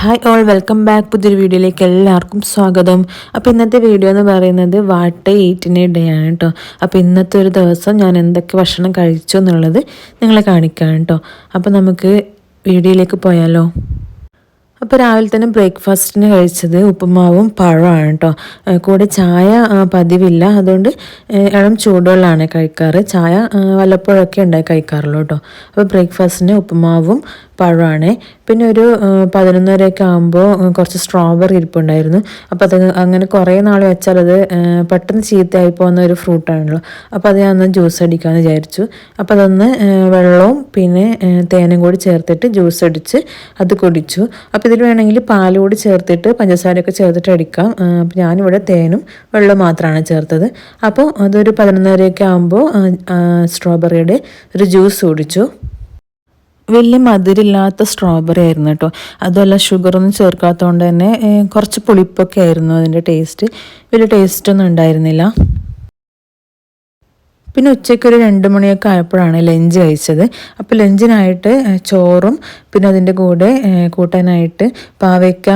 Hi all welcome back പുതിയൊരു വീഡിയോയിലേക്ക് എല്ലാവർക്കും സ്വാഗതം. അപ്പോൾ ഇന്നത്തെ വീഡിയോ എന്ന് പറയുന്നത് വാട്ട് എയ്റ്റിന് ഡേ ആണ് കേട്ടോ അപ്പോൾ ഇന്നത്തെ ഒരു ദിവസം ഞാൻ എന്തൊക്കെ ഭക്ഷണം കഴിച്ചു എന്നുള്ളത് നിങ്ങളെ കാണിക്കാം കേട്ടോ അപ്പോൾ നമുക്ക് വീഡിയോയിലേക്ക് പോയാലോ? അപ്പോൾ രാവിലെ തന്നെ ബ്രേക്ക്ഫാസ്റ്റിന് കഴിച്ചത് ഉപ്പുമാവും പഴമാണ് കേട്ടോ കൂടെ ചായ പതിവില്ല. അതുകൊണ്ട് ഇളം ചൂടുവെള്ളമാണ് കഴിക്കാറ്. ചായ വല്ലപ്പോഴൊക്കെ ഉണ്ടായി കഴിക്കാറുള്ളൂ കേട്ടോ അപ്പോൾ ബ്രേക്ക്ഫാസ്റ്റിന് ഉപ്പുമാവും പഴമാണ് പിന്നെ ഒരു പതിനൊന്നരയൊക്കെ ആകുമ്പോൾ കുറച്ച് സ്ട്രോബെറി ഇരിപ്പുണ്ടായിരുന്നു. അപ്പോൾ അത് അങ്ങനെ കുറേ നാൾ വെച്ചാൽ അത് പെട്ടെന്ന് ചീത്തയായി പോകുന്ന ഒരു ഫ്രൂട്ടാണല്ലോ. അപ്പോൾ അത് ഞാൻ ഒന്ന് ജ്യൂസ് അടിക്കാമെന്ന് വിചാരിച്ചു. അപ്പോൾ അതൊന്ന് വെള്ളവും പിന്നെ തേനും കൂടി ചേർത്തിട്ട് ജ്യൂസ് അടിച്ച് അത് കുടിച്ചു. അപ്പോൾ ഇതിൽ വേണമെങ്കിൽ പാലോട് ചേർത്തിട്ട് പഞ്ചസാരയൊക്കെ ചേർത്തിട്ട് അടിക്കാം. അപ്പം ഞാനിവിടെ തേനും വെള്ളം മാത്രമാണ് ചേർത്തത്. അപ്പോൾ അതൊരു പതിനൊന്നരയൊക്കെ ആകുമ്പോൾ സ്ട്രോബെറിയുടെ ഒരു ജ്യൂസ് കുടിച്ചു. വലിയ മധുരില്ലാത്ത സ്ട്രോബെറി ആയിരുന്നു കേട്ടോ. അതുമല്ല ഷുഗറൊന്നും ചേർക്കാത്തതുകൊണ്ട് തന്നെ കുറച്ച് പുളിപ്പൊക്കെ ആയിരുന്നു അതിന്റെ ടേസ്റ്റ്. വലിയ ടേസ്റ്റൊന്നും ഉണ്ടായിരുന്നില്ല. പിന്നെ ഉച്ചയ്ക്ക് ഒരു രണ്ട് മണിയൊക്കെ ആയപ്പോഴാണ് ലഞ്ച് കഴിച്ചത്. അപ്പോൾ ലഞ്ചിനായിട്ട് ചോറും പിന്നെ അതിന്റെ കൂടെ കൂട്ടാനായിട്ട് പാവയ്ക്ക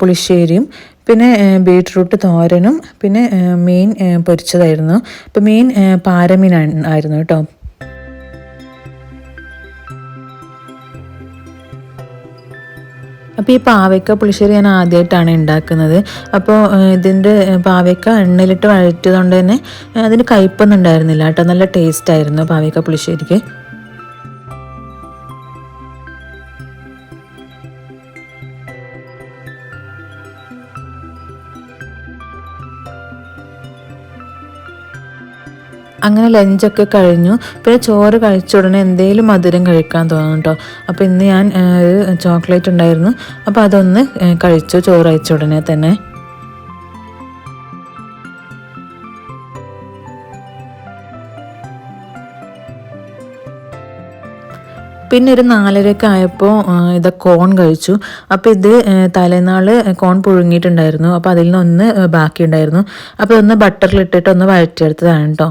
പുളിശ്ശേരിയും പിന്നെ ബീട്രൂട്ട് തോരനും പിന്നെ മീൻ പൊരിച്ചതായിരുന്നു. അപ്പോൾ മീൻ പാരമീൻ ആയിരുന്നു കേട്ടോ. അപ്പോൾ ഈ പാവയ്ക്ക പുളിശ്ശേരി ഞാൻ ആദ്യമായിട്ടാണ് ഉണ്ടാക്കുന്നത് അപ്പോൾ ഇതിന്റെ പാവയ്ക്ക എണ്ണയിലിട്ട് വഴറ്റിയതുകൊണ്ട് തന്നെ അതിന് കയ്പൊന്നും ഉണ്ടായിരുന്നില്ല കേട്ടോ. നല്ല ടേസ്റ്റ് ആയിരുന്നു പാവയ്ക്ക പുളിശ്ശേരിക്ക്. അങ്ങനെ ലഞ്ചൊക്കെ കഴിഞ്ഞു. പിന്നെ ചോറ് കഴിച്ച ഉടനെ എന്തെങ്കിലും മധുരം കഴിക്കാൻ തോന്നും കേട്ടോ അപ്പോൾ ഇന്ന് ഞാൻ ഒരു ചോക്ലേറ്റ് ഉണ്ടായിരുന്നു. അപ്പോൾ അതൊന്ന് കഴിച്ചു ചോറ് കഴിച്ച ഉടനെ തന്നെ. പിന്നെ ഒരു നാലരയൊക്കെ ആയപ്പോൾ ഇത് കോൺ കഴിച്ചു. അപ്പോൾ ഇത് തലേനാൾ കോൺ പുഴുങ്ങിയിട്ടുണ്ടായിരുന്നു. അപ്പോൾ അതിൽ നിന്ന് ഒന്ന് ബാക്കി ബാക്കിയുണ്ടായിരുന്നു. അപ്പോൾ ഒന്ന് ബട്ടറിലിട്ടിട്ട് ഒന്ന് വഴറ്റിയെടുത്തതാണ് കേട്ടോ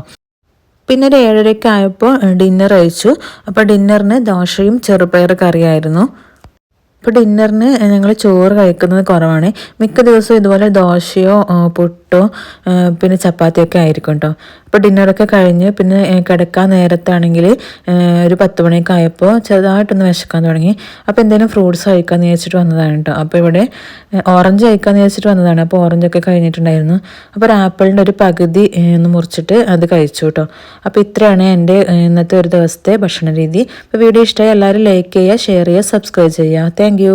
പിന്നെ ഒരു ഏഴരയ്ക്ക് ആയപ്പോൾ ഡിന്നർ കഴിച്ചു. അപ്പോൾ ഡിന്നറിന് ദോശയും ചെറുപയർ കറിയായിരുന്നു. അപ്പോൾ ഡിന്നറിന് ഞങ്ങൾ ചോറ് കഴിക്കുന്നത് കുറവാണ്. മിക്ക ദിവസവും ഇതുപോലെ ദോശയോ ആ, പുട്ടോ പിന്നെ ചപ്പാത്തിയൊക്കെ ആയിരിക്കും കേട്ടോ അപ്പോൾ ഡിന്നറൊക്കെ കഴിഞ്ഞ് പിന്നെ കിടക്കാൻ നേരത്താണെങ്കിൽ ഒരു പത്ത് മണിയൊക്കെ ആയപ്പോൾ ചെറുതായിട്ടൊന്ന് വിശക്കാൻ തുടങ്ങി. അപ്പോൾ എന്തെങ്കിലും ഫ്രൂട്ട്സ് കഴിക്കാമെന്ന് വിചാരിച്ചിട്ട് വന്നതാണ് കേട്ടോ അപ്പോൾ ഇവിടെ ഓറഞ്ച് കഴിക്കാമെന്ന് വിചാരിച്ചിട്ട് വന്നതാണ്. അപ്പോൾ ഓറഞ്ചൊക്കെ കഴിഞ്ഞിട്ടുണ്ടായിരുന്നു. അപ്പോൾ ഒരു ആപ്പിളിന്റെ ഒരു പകുതി ഒന്ന് മുറിച്ചിട്ട് അത് കഴിച്ചു കേട്ടോ അപ്പോൾ ഇത്രയാണ് എന്റെ ഇന്നത്തെ ഒരു ദിവസത്തെ ഭക്ഷണ രീതി അപ്പോൾ വീഡിയോ ഇഷ്ടമായി എല്ലാവരും ലൈക്ക് ചെയ്യുക ഷെയർ ചെയ്യുക സബ്സ്ക്രൈബ് ചെയ്യുക. താങ്ക്